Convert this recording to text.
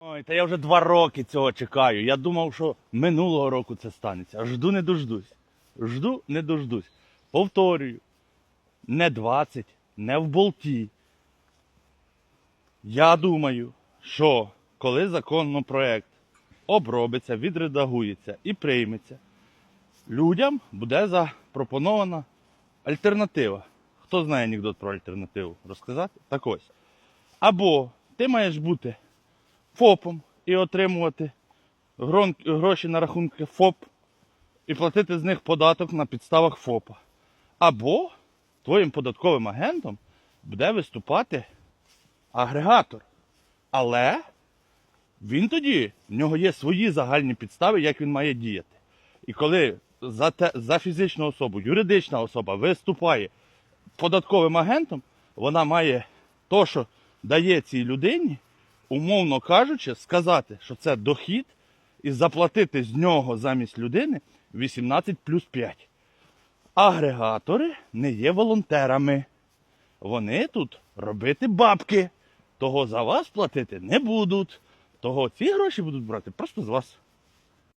Ой, та я вже два роки цього чекаю. Я думав, що минулого року це станеться. Жду не дождусь. Жду не дождусь. Повторюю, не 20, не в болті. Я думаю, що коли законопроект обробиться, відредагується і прийметься, людям буде запропонована альтернатива. Хто знає анекдот про альтернативу? Розказати? Так ось. Або ти маєш бути ФОПом і отримувати гроші на рахунки ФОП і платити з них податок на підставах ФОПа. Або твоїм податковим агентом буде виступати агрегатор. Але він тоді, в нього є свої загальні підстави, як він має діяти. І коли за, те, за фізичну особу, юридична особа виступає податковим агентом, вона має то, що дає цій людині, умовно кажучи, сказати, що це дохід, і заплатити з нього замість людини 18 плюс 5. Агрегатори не є волонтерами. Вони тут робити бабки. Того за вас платити не будуть. Того ці гроші будуть брати просто з вас.